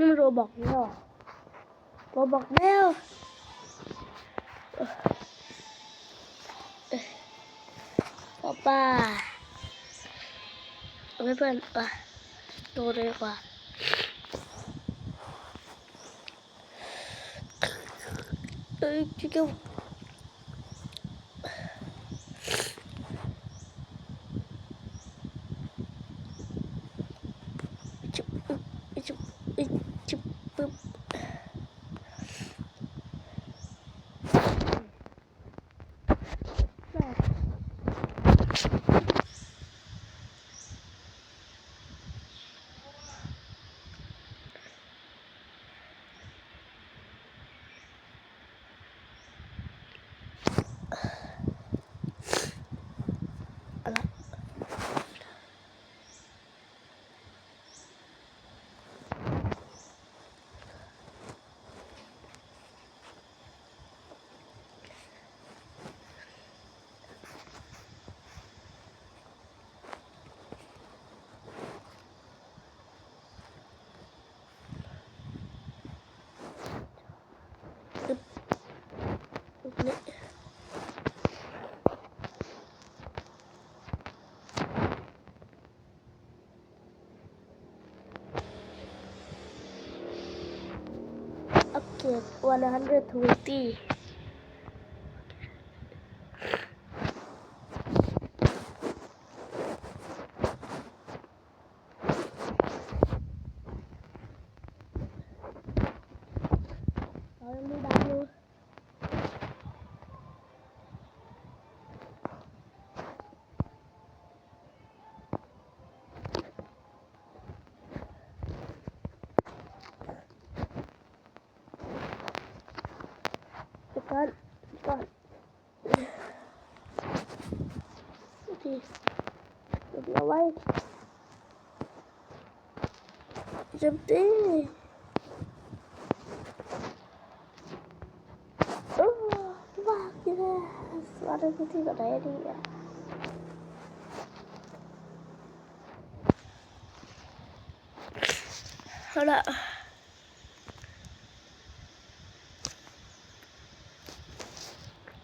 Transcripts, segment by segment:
นี่มันโรบอกนี่หรอโรบอกแล้วป้าป้าเอาไม่เพื่อนอะดูเลยดีกว่าเอ้ยจิ๊ก 120 เดี๋ยวก่อนเดี๋ยวก่อนโอเค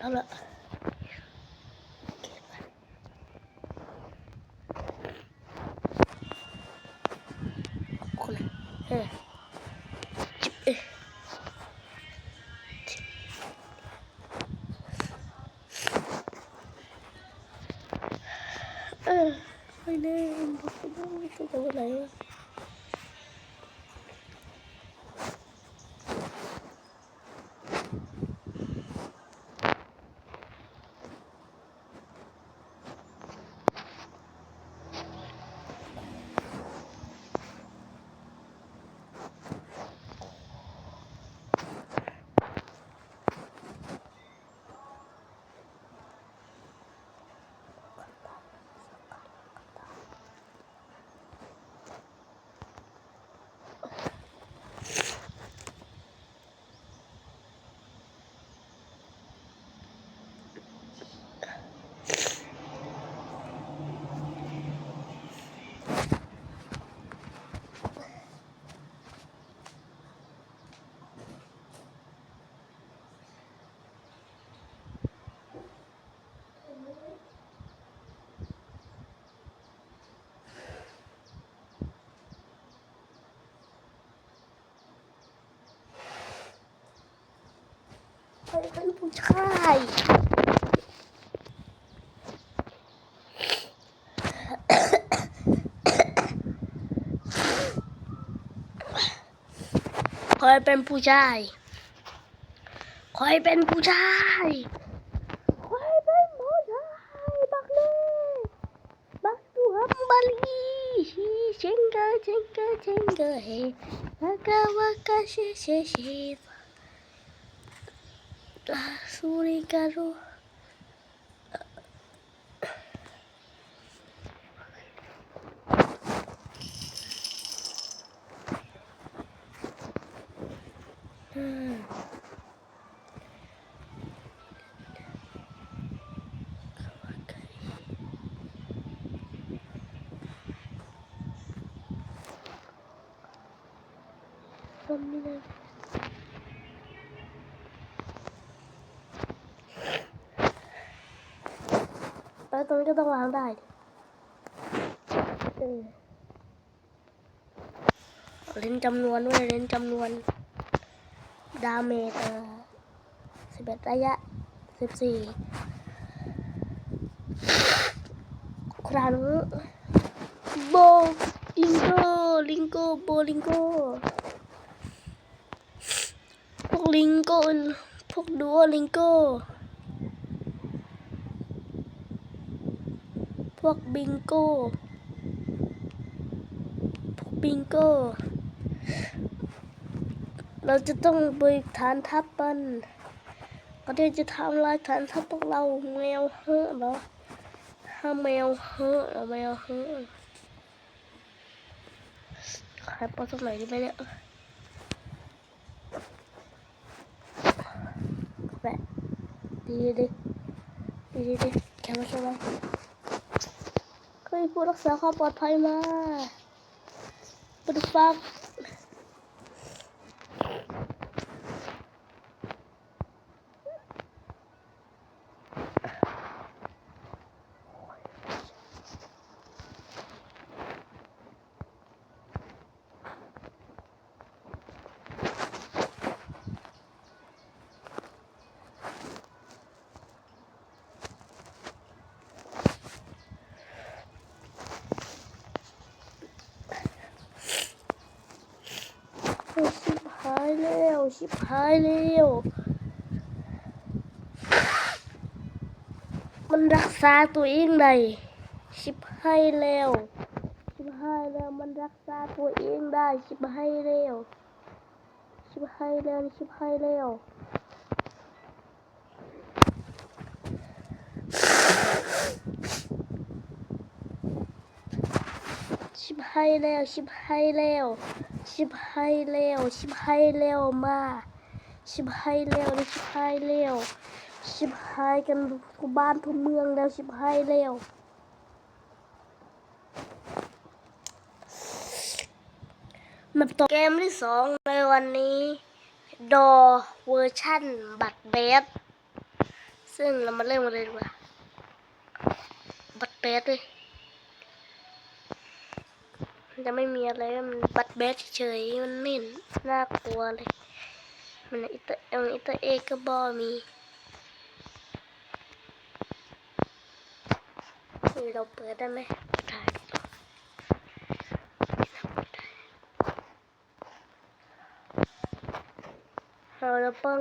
เดี๋ยวเอาไว้จำตีโอ้ว้าวกินเลยสวัสดีที่กับไหนดีอะเอาละเอาละคนเฮ้ยจิบเอ้ย เออไปเล่นบอกไปเล่นไม่ต้องอะไรวะ ไปเป็นผู้ชายคอยเป็นผู้ชายคอยเป็นผู้ชายคอยเป็นผู้ชายบักเล่บักตัวบัลลีเชงเกอเชงเกอเชงเกอเฮวากาวากาเชเชเช 아, 소리가로 음. 겁니다. ตรงนี้ก็ต้องวางได้เล่นจำนวนด้วยเล่นจำนวน ดาเมจสิบเอ็ดระยะสิบสี่ครั้งโบลิงโกลิงโกโบลิงโกพวกลิงโกพวกดัวลิงโก วกบิงโกพวกบิงโกเราจะต้องไปฐานทัพมันก็ได้จะทำลายฐานทัพพวกเราแมวเฮ้อเหรอถ้าแมวเฮ้อเหรอแมวเฮ้อใครปอตรงไหนดีไหมเนี่ยแปะดีดีดีดีแค่มาช่วยไหมเคย ผู้รักษาความปลอดภัยมาปฏิฟัก โอ้ชิบหายแล้ว ชิบหายแล้วมันรักษาตัวเองได้ชิบหายแล้วชิบหายแล้วมันรักษาตัวเองได้ชิบหายแล้วชิบหายแล้วชิบหายแล้วชิบหายแล้วชิบหายแล้ว ชิบหายแล้วชิบหายแล้วมา ชิบหายแล้วนะชิบหายแล้วชิบหายกันทุกบ้านทุกเมืองแล้วชิบหายแล้วมาต่อเกมที่สองในวันนี้ดอเวอร์ชั่นบัตรเบสซึ่งเรามาเริ่มกันเลยดีกว่าบัตรเบสเลย มันจะไม่มีอะไรมันบัตรเบสเฉยมันไม่เห็นน่ากลัวเลย มันอิตาเออิตาเอก็บอมีนี่เราเปิดได้ไหมเราจะเพิ่ง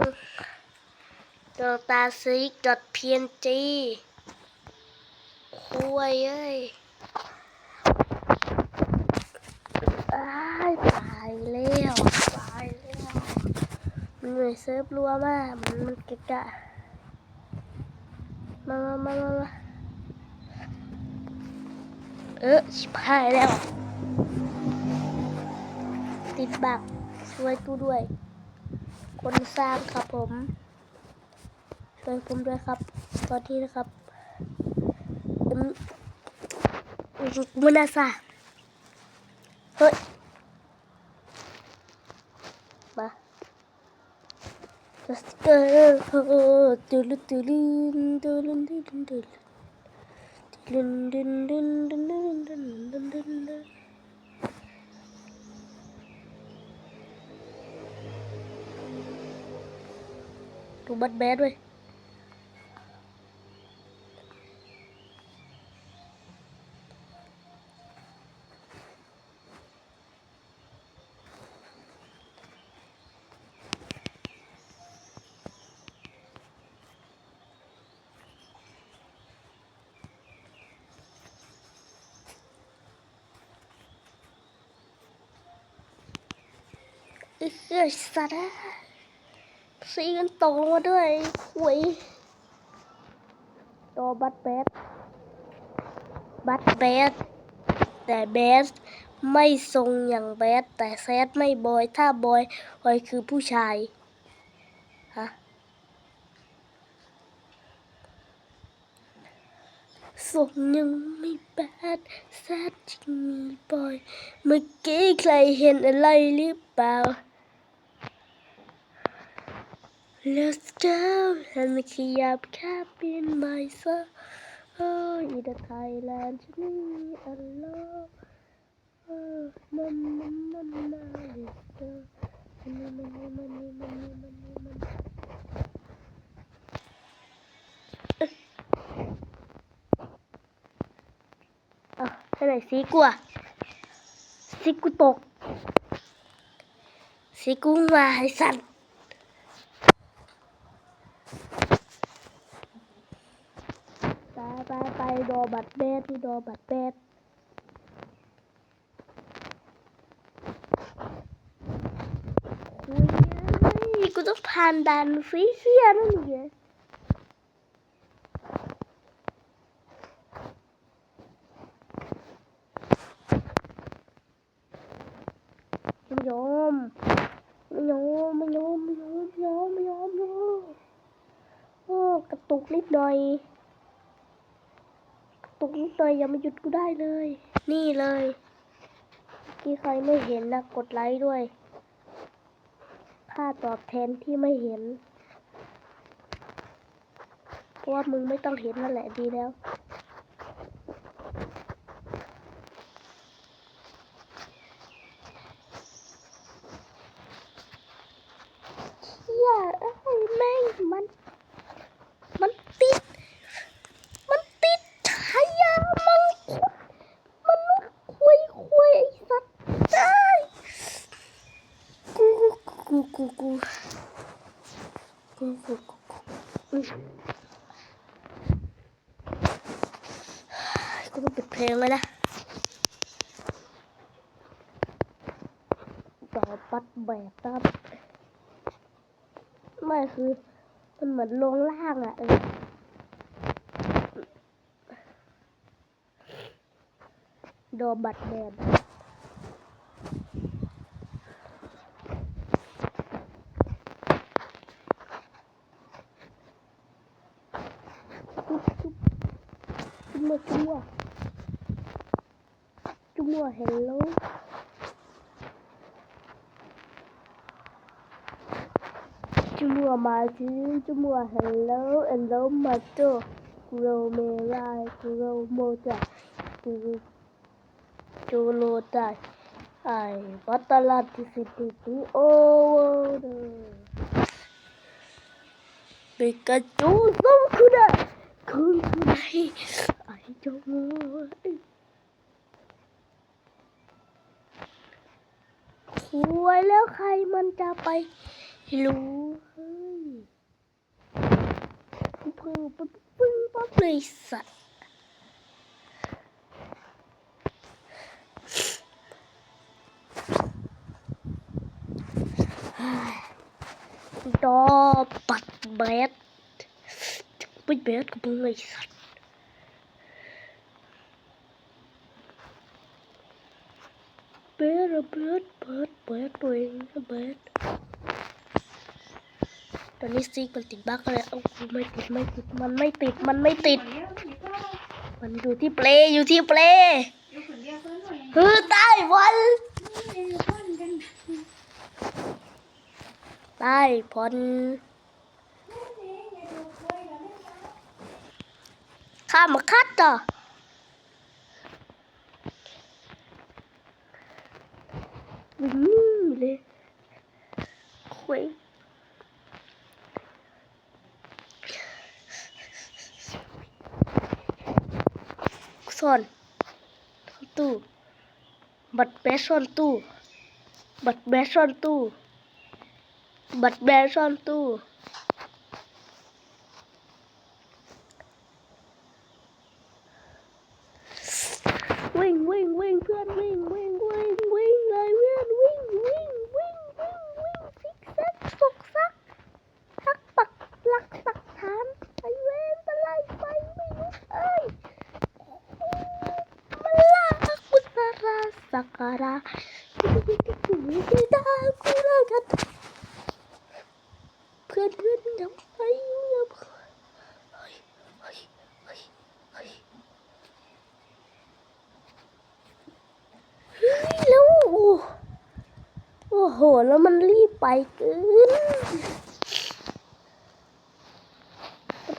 ตัวตาซิกดอทเพียนจีคุยเอ้ยายตายแล้วตายแล้วมันเหนื่อยเซิร์ฟรัวมากมันมันเกะกะมามามามามาเออชิบหายแล้ว ติดบักช่วยกูด้วย คนสร้างครับผมช่วยผมด้วยครับ ตอนนี้นะครับมมุนาซาเฮ้ย Tụi bắt bé rồi เอ้ยสัตว์อะซีกันตกลงมาด้วยหวยตัวบัตแบดบัตแบดแต่แบดไม่ทรงอย่างแบดแต่แซดไม่บอย ถ้าบอยบอยคือผู้ชายฮะส่งยังไม่แบดแซดจริงมีบอย เมื่อกี้ใครเห็นอะไรหรือเปล่า Let's go ฉันไม่ขยับแค่เปลี่ยนใหม่ซะ Oh, in the Thailand, me alone. Oh, na na na na, let's go. Na na na na na na na na na. อะเท่าไหร่สีกูอะสีกูตกสีกูมาไอ้สัตว์ไปไปไป ดอบัตรเบสที่ดอบัตรเบสโอ้ยกูต้องผ่านด่านฟรีเซียนั่นไงไม่ยอมไม่ยอมไม่ยอมไม่ยอมไม่ยอมไม่ยอมไม่ยอมโอ้กระตุกนิดหน่อย นิดหน่อยอย่ามาหยุดกูได้เลย นี่เลยเมื่อกี้ใครไม่เห็นนะกดไลค์ด้วย ค่าตอบแทนที่ไม่เห็น เพราะว่ามึงไม่ต้องเห็นนั่นแหละดีแล้ว เชี่ยเอ้ยแม่งมัน มันติด มันติดชายามังคุดมันคุยคุยไอ้สัตว์เอ้ยกู กูกูกูกูกูกูกูอืมกูต้องปิดเพลงเลยนะต่อปัดแบบตับไม่คือมันเหมือนลงล่างอะเออโดนบัตรแบน hello hello chua mà chứ chua hello hello mà to rô mê rai rô mô ta chua lô ta ai bắt ta là thì thì thì thì ô Pikachu don't có được don't có được ai cho mua know. คุยแล้วใครมันจะไปรู้เฮ้ยพิ่งปั๊บปึ้งปั๊บเลยสัตว์ดอปัดเบสไม่เบสกับมึงเลยสัตว์ เบสอะเบสเบสเบสตัวเองเบสตอนนี้ซีกมันติดบั๊กเลยเอาไม่ติดไม่ติดมันไม่ติดมันไม่ติด มันอยู่ที่เปลอยู่ที่เปลเฮ้ยใต้วันใต้พอนข้ามมาคัดต่อ best one too. But best one too. But best one too.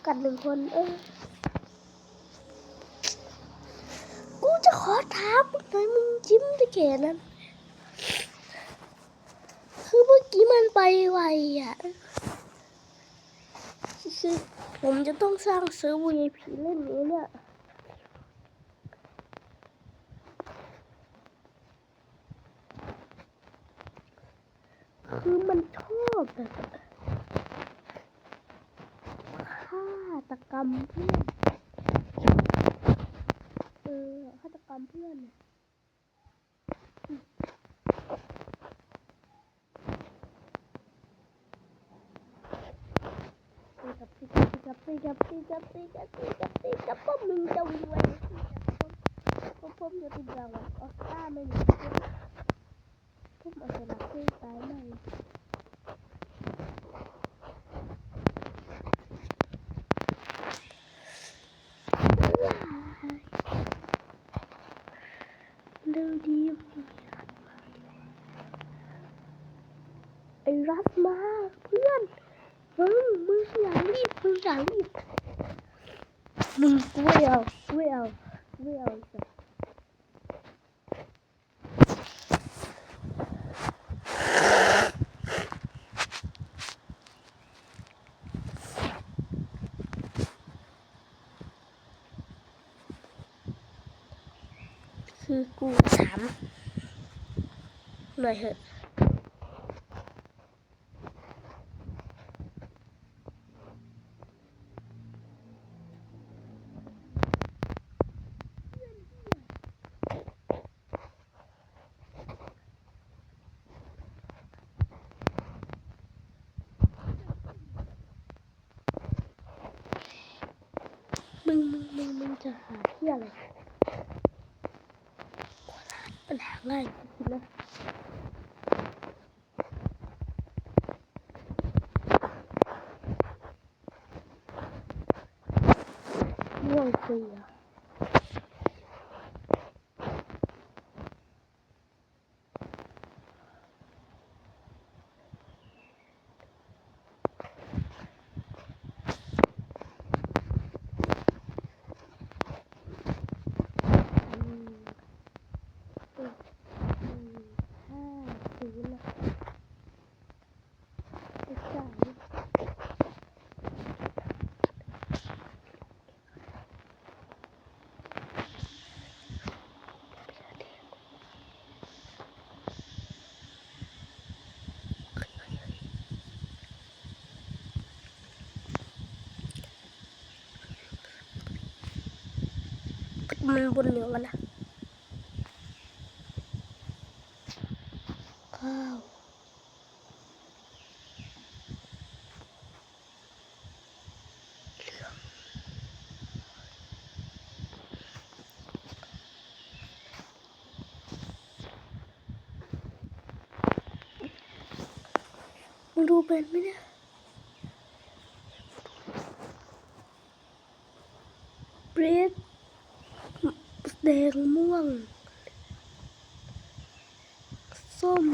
กันหนึ่งคน เออ กูจะขอถามมึงหน่อยมึงจิ้มตะเกียนั้น คือเมื่อกี้มันไปไวอะ คือผมจะต้องสร้างเซิร์ฟ VIP เล่นนี้เนี่ย คือมันชอบแบบฆาตก รมเพื่อน เออฆาตกรรมเพื่อนกับตีกับตีกับตีกับตีกับตีกับตีกับป้อมมึงจะวิ่งไวป้อมป้อมจะติดรางวัลออสการ์ไม่มีป้อมเอาชนะเพื่อนตายไหม เร็วดีไอ้รัด มาเพื่อนมึงมึงอย่ารีบมึงอย่ารีบมึงกูไม่เอากูไม่เอากูไม่เอาจ้ะคือกูสามหน่อยเถอะ มึงมึง มึงมึงจะหาที่อะไรปัญหาง่ายจริงๆนะม่วงเสียอืมเจ็ดสี่ห้าศูนย์นะเลขสาม มันบนเหลืองกันนะข้าวมึงดูเป็นไหมเนี่ยเบรด แดงม่วง ส้ม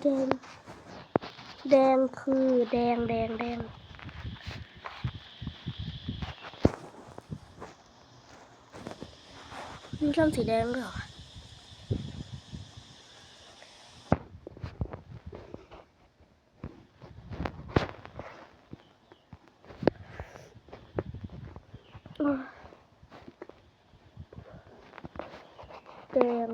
แดง แดงคือแดงแดงแดงมีช่องสีแดงด้วยเหรอ แดง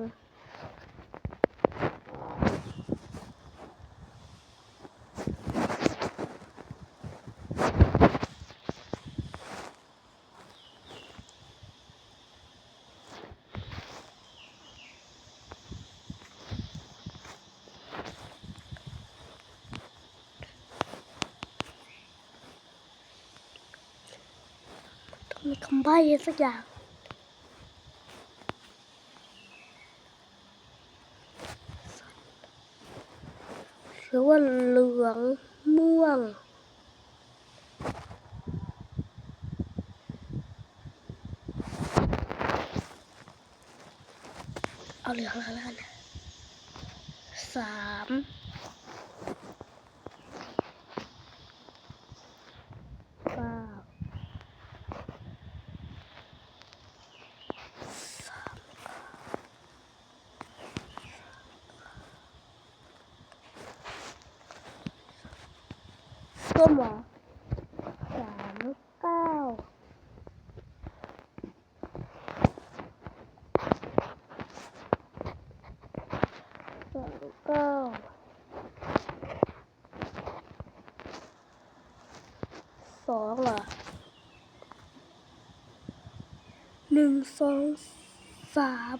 ต้องมีคำใบ้สักอย่าง รือว่าเหลืองม่วง เอาเหลืองแล้วกันนะ สามเก้าสาม ต้นหรอสามเก้าสองเก้าสองเหรอหนึ่งสองสาม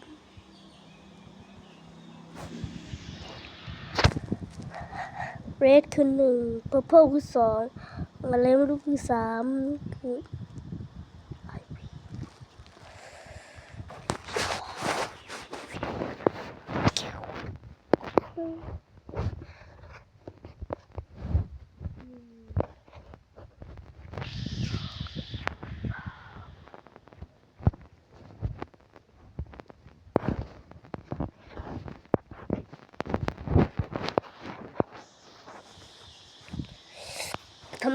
เรดคือหนึ่งเพอร์เพลคือสองอะไรไม่รู้คือสามคือท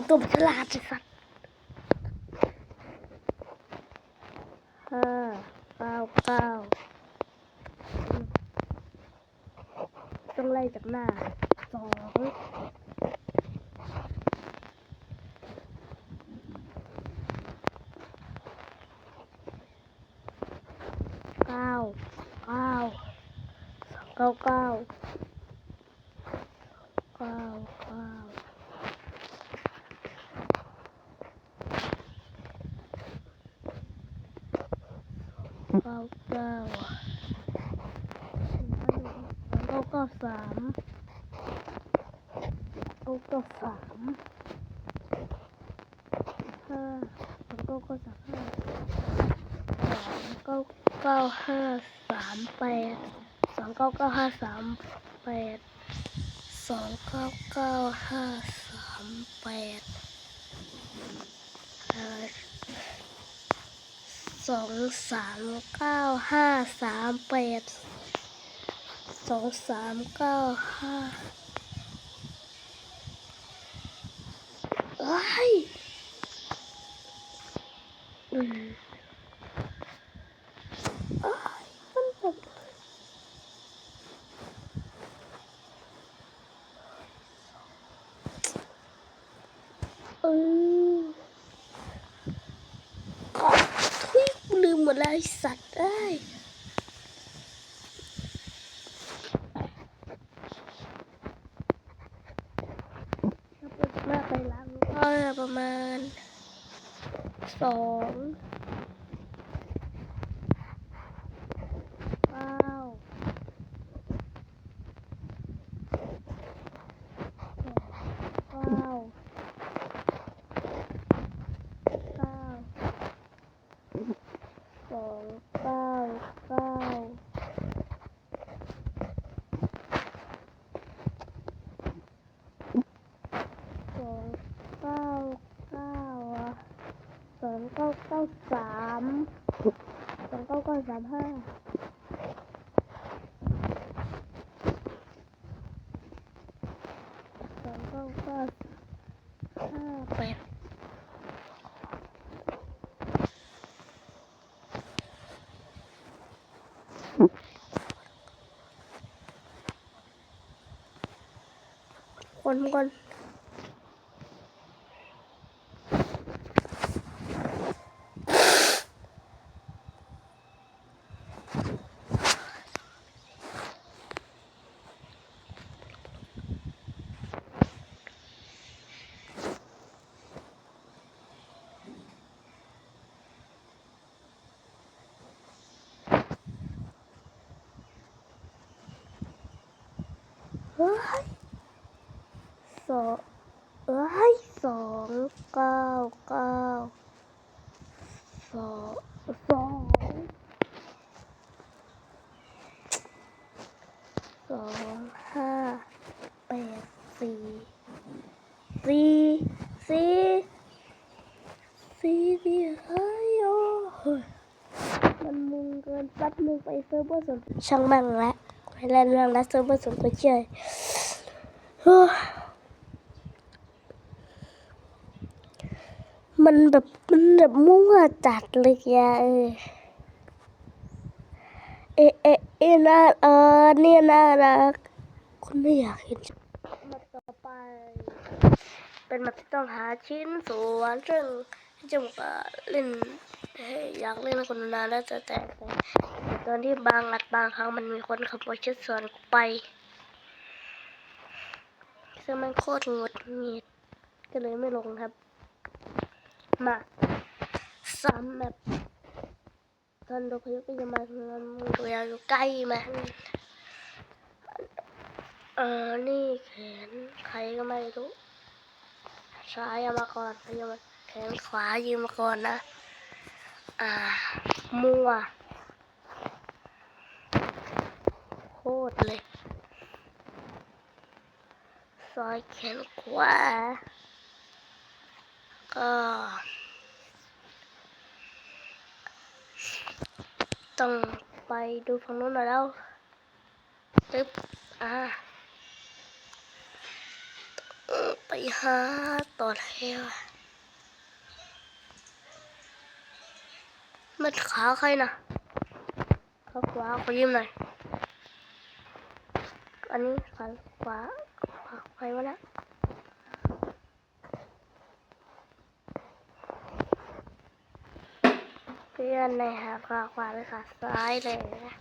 ตัวเป็นฉลาดสิสัตว์ห้าเก้าเก้าต้องไล่จากหน้าสองเก้าเก้าสองเก้าเก้าเก้าเก้า เก้าเก้าเก้าเก้าสามเก้า เก้าสามห้าเก้าเก้าสามห้าสองเก้าเก้าห้าสามแปดสองเก้าเก้าห้าสามแปดสองเก้าเก้าห้าสามแปดสองสามเก้าห้าสามแปดสองสามเก้าห้า เอ้ยอืมเอ้ยมันแบบเอออ๋อทุยกูลืมหมดแล้วไอ้สัตว์เอ้ยถ้าเปิดหน้าไปหล้างก็ประมาณสองเก้าเก้าเก้า สองเก้าเก้าสองเก้าเก้าอะสองเก้าเก้าสามสองเก้าเก้าสามห้าสองเก้าเก้าห้าแปด คนก่อนเฮ้ยส องเอ้ยสองเก้าเก้าสองสองสองห้าแปดสี่สี่สี่สี่สี่เฮ้ยโอ้มันมุงเกินแป๊บนึงไปเซิร์ฟเวอร์ส่วนช่างแม่งล้วโอเล่นเรื่องรัสเซอร์ผสมก็เชื่อโอ้ย มันแบบมันแบบมั่วจัดเลยอะเออเอเอเอน่าเออเนี่ยน่ารักคุณไม่อยากเห็นมาต่อไป เป็นแบบที่ต้องหาชิ้นส่วนซึ่งจมก็เล่นเอ้ยอยากเล่นกับคนนานแล้วแต่แต่ตอนที่บางอัดบางครั้งมันมีคนขโมยชิ้นส่วนกูไปซึ่งมันโคตรงดหงิดก็เลยไม่ลงครับ มาซ้ำแบบตอนดูพายุก็จะมาเงินมือตัวยาอยู่ใกล้มันเออนี่แขนใครก็ไม่รู้ซ้ายมาก่อนพยามาแขนขวายืมมาก่อนนะ อ่า มั่วโคตรเลยซอยแขนขวา ก็ ต้องไปดูฝั่งนู้นหน่อยแล้วตึ๊บอ่าไปหาต่อแล้วมันขาใครนะขาขวาขอยืมหน่อย อันนี้ขาขวาขาใครวะนะ พื่อนในหาขาขวาเลยขาซ้ายเลยนะ